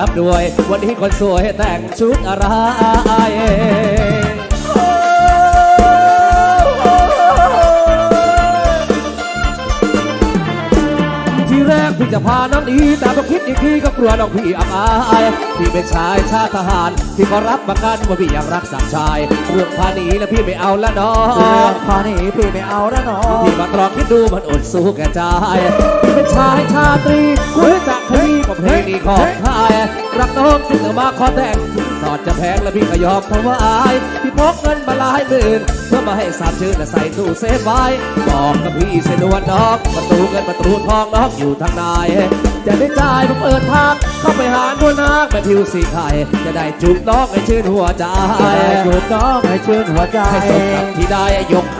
รับด้วย วันนี้คนสวยแต่งชุดอะไร แรกพี่จะพาน้องหนีแต่พอคิดอีกทีก็กลัวน้องพี่อับอายพี่เป็นชายชาติทหารที่เขารับประกันว่าพี่ยังรักสามชาย เรื่องพาหนีแล้วพี่ไม่เอาละน้อเรื่องงพาหนีพี่ไม่เอาแล้วน้องพี่มาตรองคิดดูมันอดสู้แก่ใจพี่เป็นชายชาตรีคุยจะขยี้กับเพลงนี้ของไทยรักน้องจึงเอามาขอแต่ง ถึงสอดจะแพงแล้วพี่ก็ยอมถวายพี่พกเงินมาหลายหมื่นเพื่อมาให้สามชื่อและใส่ตู้เซฟไว้บอกกับพี่เสนวนน้องประตูเงินประตูทองน้องอยู่ทางในจะได้จ่ายผมเปิดทางเข้าไปหาดวนาคแม่ผิวสีไข่จะได้จูบน้องให้ชื่นหัวใจให้จูบน้องให้ชื่นหัวใจให้สมกับที่ได้ยกขันหมาก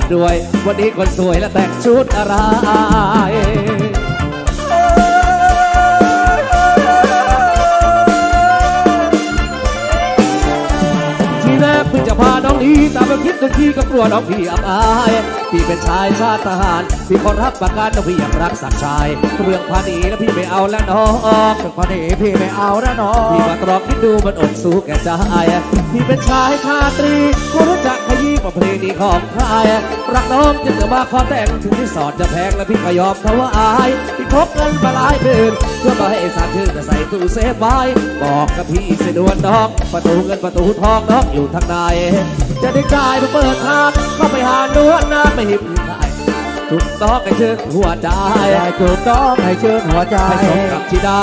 รับด้วย วันนี้คนสวยและแต่งชุดอะไรทีแรกเพิ่งจะพาน้องนีแต่มาคิดตัวทีก็กลัวน้องพี่อับอายพี่เป็นชายชาติทหารพี่คนรับประกันน้องพี่ยังรักสักชาย เรื่องพานีแล้วพี่ไม่เอาแล้วน้องเรื่องพานีพี่ไม่เอาแล้วน้องพี่มาตรองคิดดูมันอดสู้แก่ใจพี่เป็นชายชาตรีก็รู้จักขยี้ ประเพณีของใครรักน้องจึงจะมาขอแต่งถึงที่สอดจะแพงและพี่ก็ยอมถวายพี่พกเงินมาหลายเดือนเพื่อมาให้สามชื่อจะใส่ตู้เซฟไว้บอกกับพี่เสยดวนน้อง ประตูเงินประตูทองน้องอยู่ทางในจะได้จ่ายเปิดทางเข้าไปหานวดน้ำไม่หิบขายถูกต้องให้ชื่นหัวใจให้จูบน้องให้ชื่นหัวใจให้สมกับที่ได้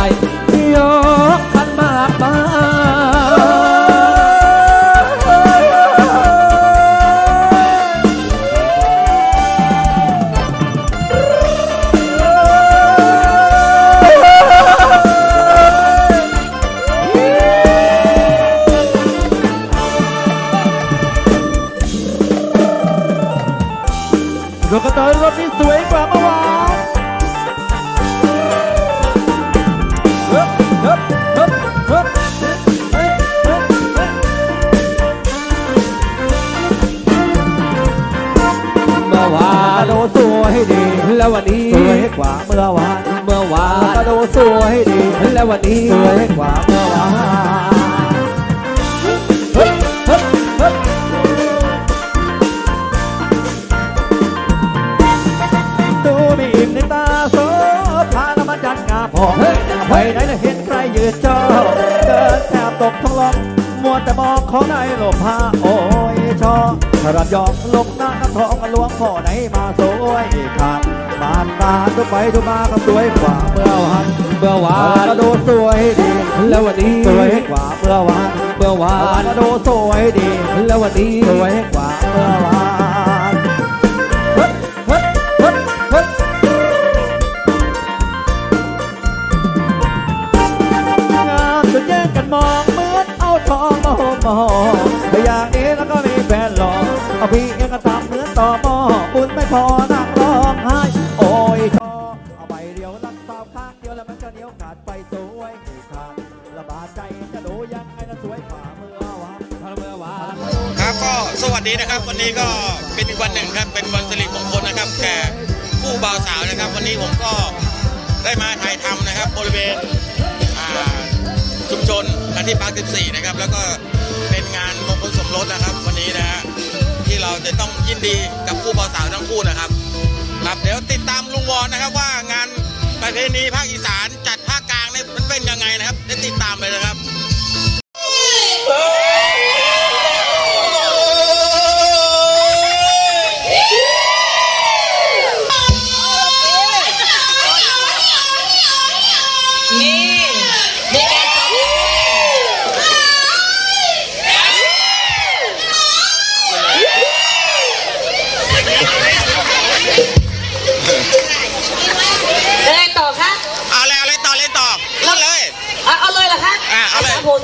ที่ยกขันหมากมาร และวันนี้สวยกว่าเมื่อวานเมื่อวานระโดดสวยดีและวันนี้สวยกว่าเมื่อวานเฮ้ยเฮ้ยเฮ้ยดูมีมในตาโสภาละมันจันงามพอไปไหนแล้วเห็นใครยืนจ้องเดินแทบตกท้องลองมัวแต่มองของในหลบผ้าโอ้ยชอรำยองลงหน้าน้ำทองกันหลวงพ่อไหนมาสวยขาดบานตาดูไปดูมาก็สวยกว่าเมื่อวานเมื่อวานกระโดดสวยดี และวันนี้สวยกว่าเมื่อวานเมื่อวานกระโดดสวยดี และวันนี้สวยกว่าเมื่อวานเฮ้ยเฮ้ยเฮ้ยเฮ้ยงามจนแย่งกันมองเหมือนเอาทองมาหมมาห่อแต่อย่างนี้แล้วก็มีแฟนหล่อเอาพี่เองก็ทำเหมือนต่อม้อ วัสดีนะครับ วันนี้ก็เป็นอีกวันหนึ่งครับเป็นวันสิริมงคลนะครับแก่ผู้บ่าวสาวนะครับ วันนี้ผมก็ได้มาถ่ายทำนะครับบริเวณชุมชนคันที่ปาร์ค14 นะครับ แล้วก็เป็นงานมงคลสมรสนะครับ วันนี้นะฮะที่เราจะต้องยินดีกับผู้บ่าวสาวทั้งคู่นะครับครับเดี๋ยวติดตามลุงวอนนะครับว่างานประเพณีภาคอีสานจัดภาคกลางเนี่ยมันเป็นยังไงนะครับเดี๋ยวติดตามเลยนะครับ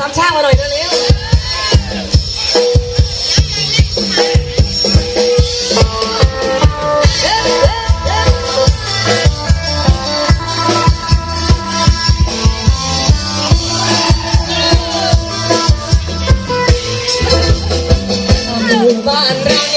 ซ้ำช่างมาหน่อยเร็วบ้านเรา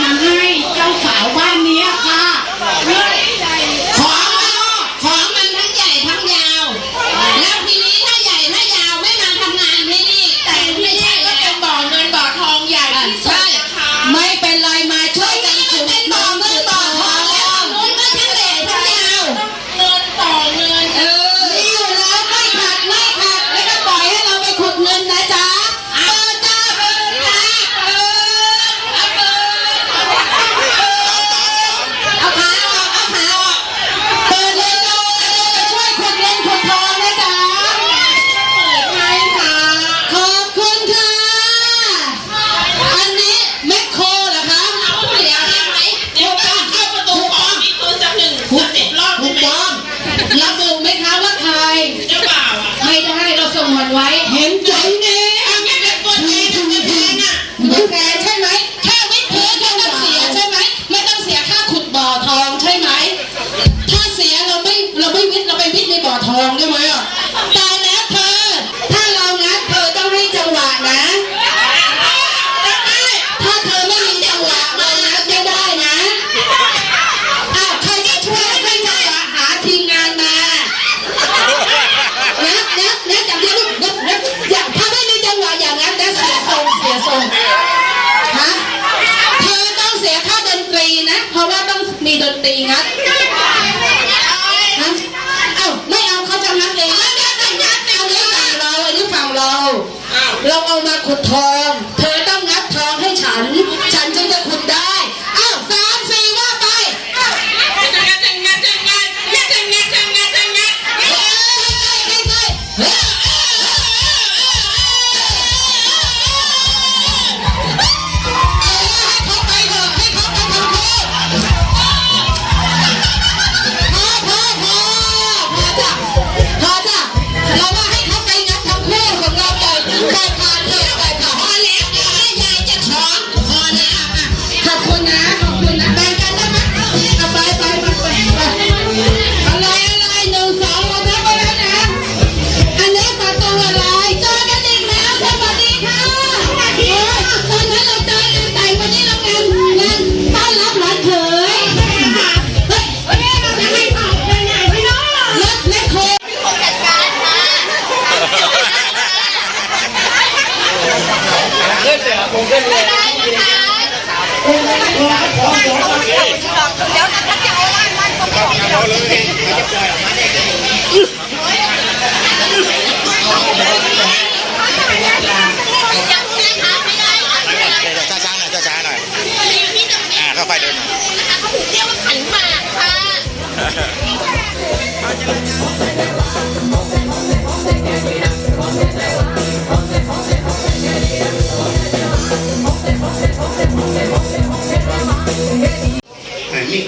มาให้เจ้าสาวบ้านนี้ค่ะ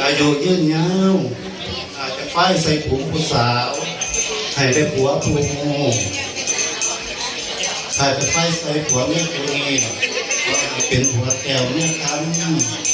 อายุยืนยาวอาจจะป้ายใส่ผมผู้สาว ให้ได้ผัวผู้ถ่าไปไฟใส่ผัวเนี่ยตัวนี้เป็นผัวแก้วเนี่ยครับ